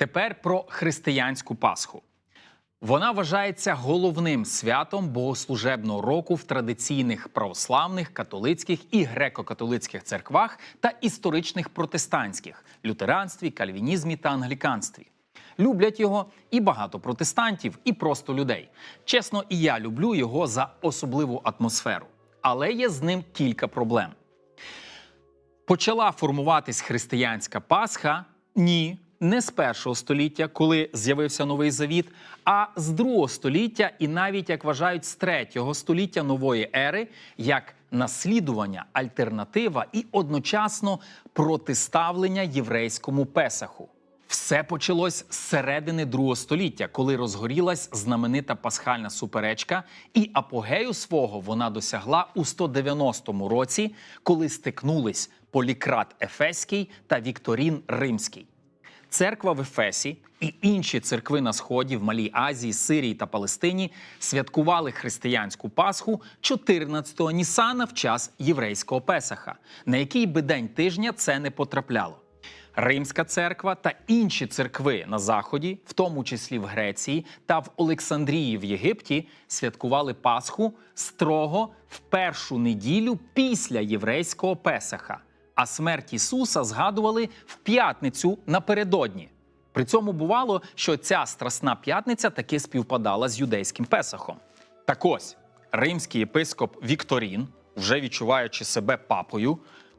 Тепер про християнську Пасху. Вона вважається головним святом богослужебного року в традиційних православних, католицьких і греко-католицьких церквах та історичних протестантських лютеранстві, кальвінізмі та англіканстві. Люблять його і багато протестантів, і просто людей. Чесно, і я люблю його за особливу атмосферу. Але є з ним кілька проблем. Почала формуватись християнська Пасха? Ні, не з першого століття, коли з'явився новий завіт, а з другого століття, і навіть як вважають з третього століття нової ери, як наслідування, альтернатива і одночасно протиставлення єврейському песаху. Все почалось з середини другого століття, коли розгорілась знаменита пасхальна суперечка, і апогею свого вона досягла у 190 році, коли стикнулись Полікрат Ефеський та Вікторін Римський. Церква в Ефесі і інші церкви на сході в Малій Азії, Сирії та Палестині святкували християнську Пасху 14-го Нісана в час єврейського Песаха, на який би день тижня це не потрапляло. Римська церква та інші церкви на заході, в тому числі в Греції та в Олександрії в Єгипті, святкували Пасху строго в першу неділю після єврейського Песаха, а смерть Ісуса згадували в п'ятницю напередодні. При цьому бувало, що ця страсна п'ятниця таки співпадала з юдейським Песахом. Так ось римський єпископ Вікторін, вже відчуваючи себе папою,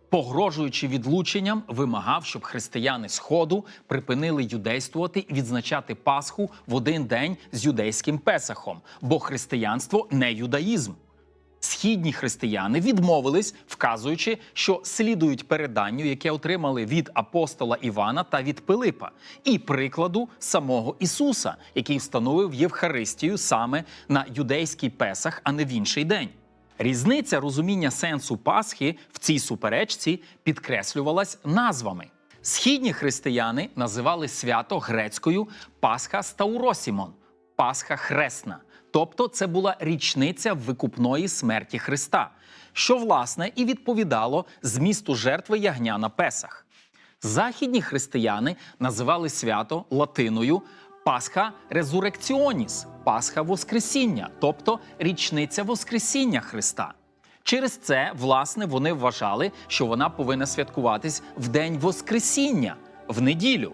погрожуючи відлученням, вимагав, щоб християни Сходу припинили юдействувати і відзначати Пасху в один день з юдейським Песахом, бо християнство не юдаїзм. Східні християни відмовились, вказуючи, що слідують переданню, яке отримали від апостола Івана та від Пилипа, і прикладу самого Ісуса, який встановив Євхаристію саме на юдейський Песах, а не в інший день. Різниця розуміння сенсу Пасхи в цій суперечці підкреслювалась назвами. Східні християни називали свято грецькою Пасха Стауросімон, Пасха Хресна. Тобто це була річниця викупної смерті Христа, що власне і відповідало змісту жертви ягня на Песах. Західні християни називали свято латиною Пасха Резурекціоніс, Пасха Воскресіння, тобто річниця Воскресіння Христа. Через це, власне, вони вважали, що вона повинна святкуватись в день Воскресіння, в неділю.